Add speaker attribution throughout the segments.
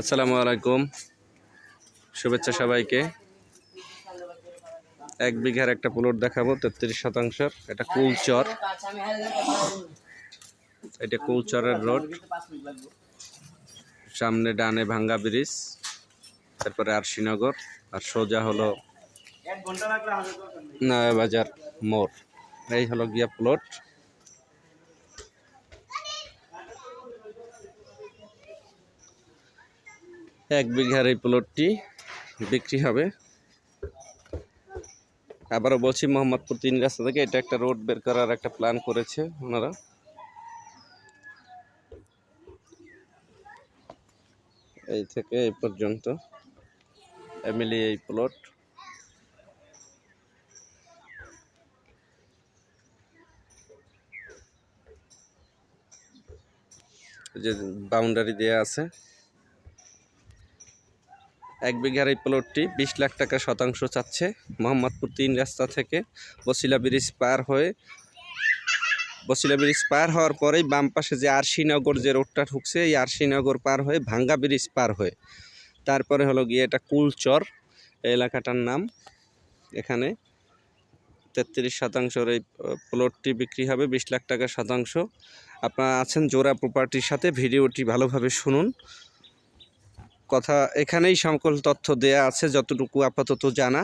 Speaker 1: আসসালামু আলাইকুম। শুভেচ্ছা সবাইকে। এক বিঘার একটা প্লট দেখাবো, তেত্রিশ শতাংশের। এটা কুলচর। এটা কুলচরের রোড। সামনে ডানে ভাঙ্গা ব্রিজ, তারপরে আরশিনগর আর সোজা হলো নয়াবাজার মোড়। এই হলো গিয়া প্লট। এক বিঘার এই প্লটটি বিক্রি হবে। আবারও বলছি, মোহাম্মদপুর তিন রাস্তা থেকে এটা একটা রোড বের করার একটা প্ল্যান করেছে ওনারা। এই থেকে এই পর্যন্ত এমএলএ এই প্লট যে বাউন্ডারি দেয়া আছে এক বিঘার এই প্লটটি বিশ লাখ টাকা শতাংশ চাচ্ছে মোহাম্মদপুর তিন রাস্তা থেকে বসিলা ব্রিজ পার হয়ে। বসিলা ব্রিজ পার হওয়ার পরেই বাম পাশে যে আরশিনগর যে রোডটা ঢুকছে, এই আরশিনগর পার হয়ে ভাঙ্গা ব্রিজ পার হয়ে। তারপরে হলো গিয়ে এটা কুলচর এলাকাটার নাম। এখানে তেত্রিশ শতাংশের এই প্লটটি বিক্রি হবে, বিশ লাখ টাকা শতাংশ। আপনারা আছেন জোড়া প্রপার্টির সাথে, ভিডিওটি ভালোভাবে শুনুন। কথা এখানেই সকল তথ্য দেয়া আছে, যতটুকু আপাতত জানা।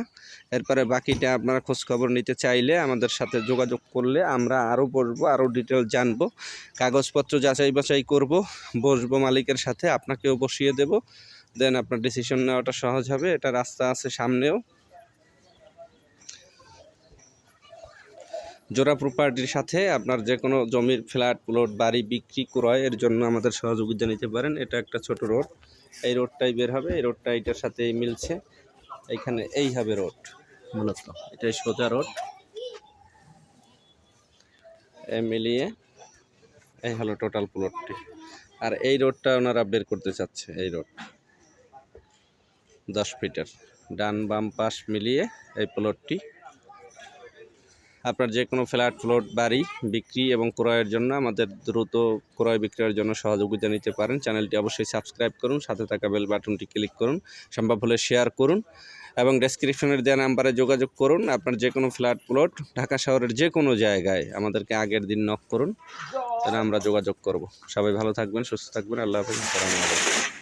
Speaker 1: এরপরে বাকিটা আপনারা খোঁজখবর নিতে চাইলে আমাদের সাথে যোগাযোগ করলে আমরা আরও বসবো আরও ডিটেল জানব। কাগজপত্র যাচাই বাছাই করব, বসবো মালিকের সাথে, আপনাকেও বসিয়ে দেব। দেন আপনার ডিসিশন নেওয়াটা সহজ হবে, এটা রাস্তা আছে সামনেও। জোড়া প্রপার্টির সাথে আপনার যে কোনো জমির ফ্ল্যাট প্লট বাড়ি বিক্রি, ক্রয় এর জন্য আমাদের সহযোগিতা নিতে পারেন। এটা একটা ছোট রোড এই রোডটাই বের হবে। এই রোডটা এটার সাথে মিলছে। এইখানে এই হবে রোড মূলত। এটাই সোজা রোড মিলিয়ে এই হলো টোটাল প্লটটি আর এই রোডটা ওনারা বের করতে চাচ্ছে, এই রোড দশ ফিটার ডান বাম পাশ মিলিয়ে এই প্লটটি আপনার যে কোনো ফ্ল্যাট, প্লট, বাড়ি বিক্রি এবং ক্রয়ের জন্য আমাদের দ্রুত ক্রয় বিক্রয়ের জন্য সহযোগিতা নিতে পারেন। চ্যানেলটি অবশ্যই সাবস্ক্রাইব করুন, সাথে থাকা বেল বাটনটি ক্লিক করুন, সম্ভব হলে শেয়ার করুন এবং ডেসক্রিপশনের দেওয়া নাম্বারে যোগাযোগ করুন। আপনার যে কোনো ফ্ল্যাট, প্লট, ঢাকা শহরের যে কোনো জায়গায় আমাদেরকে আগের দিন নক করুন, তাহলে আমরা যোগাযোগ করব। সবাই ভালো থাকবেন, সুস্থ থাকবেন। আল্লাহ হাফিজ।